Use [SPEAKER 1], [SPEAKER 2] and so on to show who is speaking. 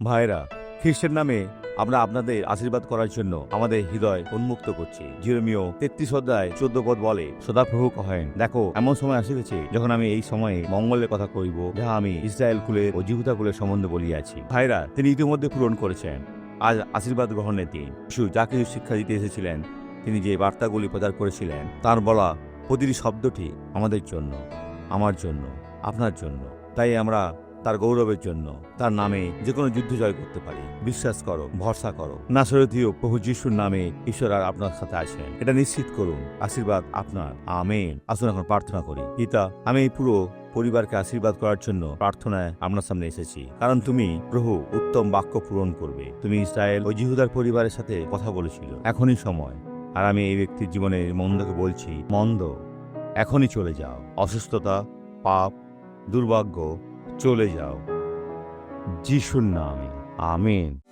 [SPEAKER 1] ভাইরা খ্রিস্টের নামে আমরা আপনাদের আশীর্বাদ করার জন্য আমাদের হৃদয় উন্মুক্ত করছি। জিরোমিও তেত্রিশ অধ্যায় চোদ্দ পদ বলে, সদাপ্রভু কহেন, দেখো, এমন সময় আসিতেছে যখন আমি এই সময়ে মঙ্গলের কথা কইব যাহা আমি ইসরায়েল কুলের ও জিহুদা কুলের সম্বন্ধে বলিয়াছি। ভাইরা তিনি ইতিমধ্যে পূরণ করেছেন। আজ আশীর্বাদ গ্রহণের দিন। শিশু যা কিছু শিক্ষা দিতে এসেছিলেন, তিনি যে বার্তাগুলি প্রচার করেছিলেন, তার বলা প্রতিটি শব্দটি আমাদের জন্য, আমার জন্য, আপনার জন্য। তাই আমরা তার গৌরবের জন্য, তার নামে যে কোনো যুদ্ধ জয় করতে পারি। বিশ্বাস করো, ভরসা করো। নাসরথীয় প্রভু যিশুর নামে ঈশ্বর আর আপনার সাথে আছেন। এটা নিশ্চিত করুন, আশীর্বাদ আপনার। আমেন। আসুন এখন প্রার্থনা করি। পিতা, আমি এই পুরো পরিবারকে আশীর্বাদ করার জন্য প্রার্থনায় আপনার সামনে এসেছি। কারণ তুমি প্রভু উত্তম বাক্য পূরণ করবে। তুমি ইসরায়েল ও জিহুদার পরিবারের সাথে কথা বলেছিল। এখনই সময়। আর আমি এই ব্যক্তির জীবনে মন্দকে বলছি, মন্দ, এখনই চলে যাও। অসুস্থতা, পাপ, দুর্ভাগ্য চলে যাও। যিশুর নামে আমেন।